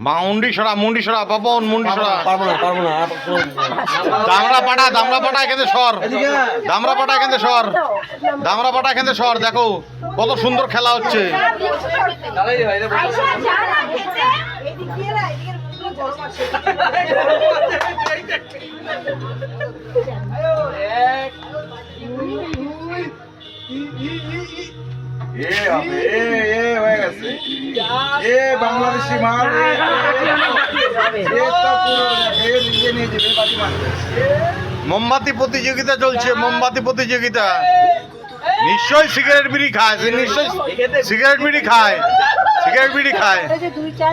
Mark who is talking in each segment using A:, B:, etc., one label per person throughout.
A: মা মুন্ডি সরা মুন্ডি সরা পাপন মুন্ডি সরা
B: পারব না পারব না
A: দামরা পাটা দামরা পাটা এখানে সর দামরা পাটা এখানে সর দামরা পাটা এখানে সর দেখো কত সুন্দর খেলা হচ্ছে
C: এ হবে এ হয়ে গেছে। এ বাংলাদেশি মাল
A: মোমবাতি প্রতিযোগিতা চলছে মোমবাতি প্রতিযোগিতা। নিশ্চয়ই সিগারেট বিড়ি খায় সে নিশ্চয়ই সিগারেট বিড়ি খায় সিগারেট বিড়ি খায়।
D: এই যে দুই চার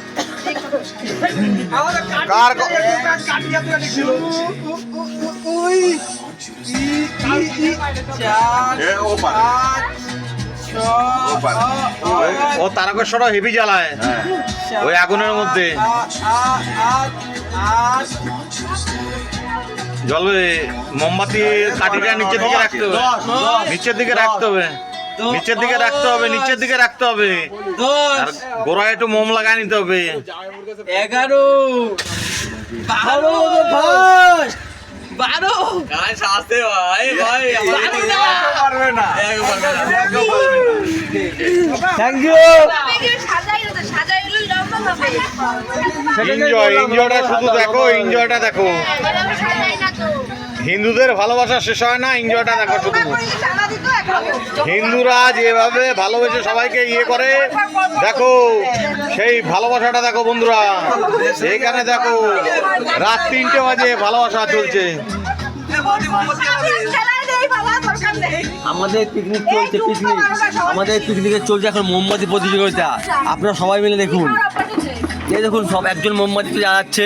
B: কার
C: ও
A: তারকেশ্বর হেভি জ্বালায়।
C: হ্যাঁ।
A: ওই আগুনের মধ্যে। জলবে মোমবাতি কাঠিটা নিচের দিকে রাখতে হবে। নিচের দিকে রাখতে হবে। নিচের দিকে রাখতে হবে নিচের দিকে রাখতে হবে। আর গোড়ায় একটু মোম লাগায় নিতে হবে।
B: এগারো। বারো। বারো। ভাই। ভাই
C: পারবে না।
B: থ্যাংক ইউ
A: এনজয় এনজয়টা শুধু দেখো এনজয়টা দেখো। হিন্দুদের ভালোবাসা শেষ হয় না এনজয়টা দেখো শুধু। হিন্দুরা যেভাবে ভালোবেসে সবাইকে ইয়ে করে দেখো সেই ভালোবাসাটা দেখো বন্ধুরা এখানে দেখো রাত তিনটে বাজে ভালোবাসা চলছে।
B: আমাদের পিকনিক চলছে পিকনিক আমাদের পিকনিকে চলছে এখন মোমবাতি প্রতিযোগিতা। আপনারা সবাই মিলে দেখুন। এই দেখুন সব একজন মোমবাতি জ্বালাচ্ছে।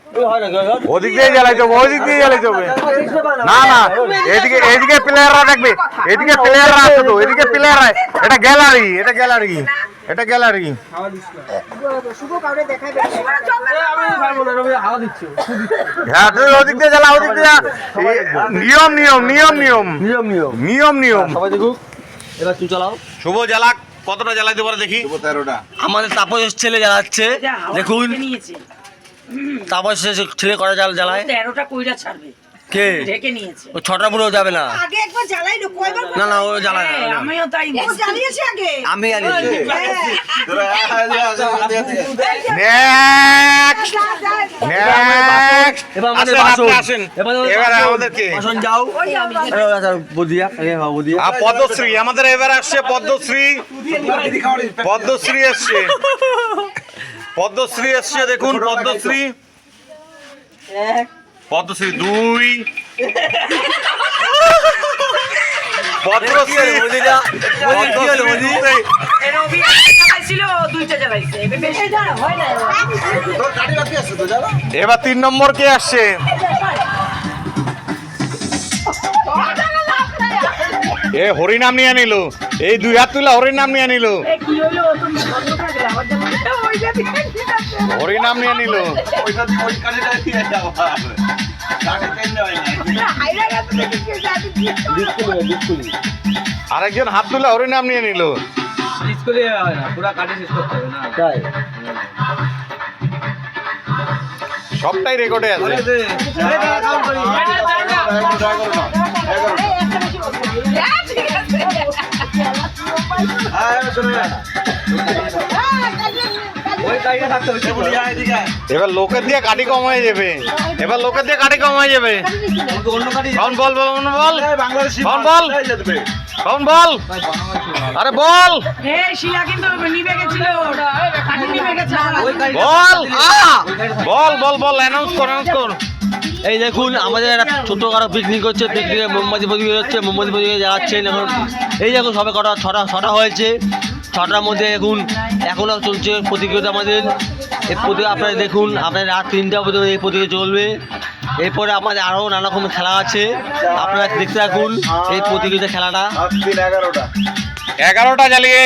B: হয়
A: ওদিক দিয়ে জ্বালাইতে হবে ওদিক দিয়ে জ্বালাইতে হবে না না এদিকে এদিকে প্লেয়াররা দেখবে এদিকে প্লেয়াররা আছে তো এদিকে প্লেয়াররা এটা গ্যালারি এটা গ্যালারি এটা গ্যালারি
D: শুভ কাউরে দেখাবে
B: হাওয়া দিচ্ছে
A: হ্যাঁ তুই ওদিক দিয়ে জ্বালা ওদিক দিয়ে নিয়ম নিয়ম নিয়ম নিয়ম।
B: নিয়ম নিয়ম।
A: নিয়ম নিয়ম।
B: এবার তুই চালাও।
A: শুভ জ্বালাক কতটা জ্বালাইতে পারে দেখি।
B: আমাদের তাপসের ছেলে জ্বালাচ্ছে দেখুন।
E: নিয়েছে
B: তাপসের ছেলে কটা জাল জ্বালায়
E: তেরোটা কইরা ছাড়বে
B: কে
E: ঢেকে নিয়েছে
B: ও ছটা পুরো যাবে না
D: আগে একবার জ্বালাইলো কয়বার
B: না না ও জ্বালায় না,
E: হ্যাঁ, আমিও তাই
D: ও জ্বালিয়েছে আগে
B: আমি জানি
C: তোরা আসো, আসো, আসো, আসো।
A: নেক্সট
D: যা, যা, যা।
A: নেক্সট
B: এবার আমাদের বাসন
A: আসেন
B: এবার
A: এবারে আমাদেরকে
B: বাসন যাও এ, আচ্ছা, আগে হ্যাঁ,
A: আর পদ্মশ্রী আমাদের এবার আসছে পদ্মশ্রী পদ্মশ্রী এসছে পদ্মশ্রী এসছে দেখুন পদ্মশ্রী। পদ্মশ্রী দুই।
E: এবার।
A: তিন নম্বর কে আসছে? এ হরিনাম নিয়ে নিল। এই দুই হাত তুলে হরিনাম নিয়ে নিল।
E: হরি
A: নাম নিয়ে নিল। আরেকজন হাত তুলে হরি নাম নিয়ে নিল। সবটাই রেকর্ডে আছে। এবার লোকের দিয়ে কাটি কম হয়ে যাবে এবার লোকের দিয়ে কাটি কম হয়ে যাবে বল বল বল বল? আরে বল! বল! বল বল বল কর কর।
B: এই দেখুন, আমাদের একটা ছোটখাটো পিকনিক হচ্ছে পিকনিকে মোমবাতি প্রতিযোগিতা হচ্ছে মোমবাতি প্রতিযোগিতা যাচ্ছেন এখন। এই দেখুন, সবে কটা, ছটা ছটা হয়েছে। ছটার মধ্যে এখন এখনও চলছে প্রতিযোগিতা আমাদের। এই প্রতি আপনারা দেখুন আপনার রাত তিনটা পর্যন্ত এই প্রতিযোগিতা চলবে। এরপরে আমাদের আরও নানা রকমের খেলা আছে। আপনারা দেখতে থাকুন এই প্রতিযোগিতা খেলাটা।
C: এগারোটা
A: জ্বালিয়ে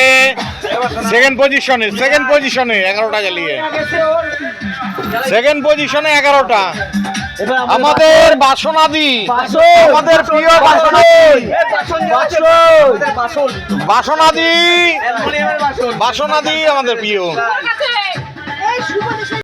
A: সেকেন্ড পজিশনে সেকেন্ড পজিশনে এগারোটা জ্বালিয়ে। সেকেন্ড পজিশনে এগারোটা। আমাদের বাসনাদি। আমাদের প্রিয় বাসনাদি। বাসনাদি। বাসনাদি আমাদের প্রিয়।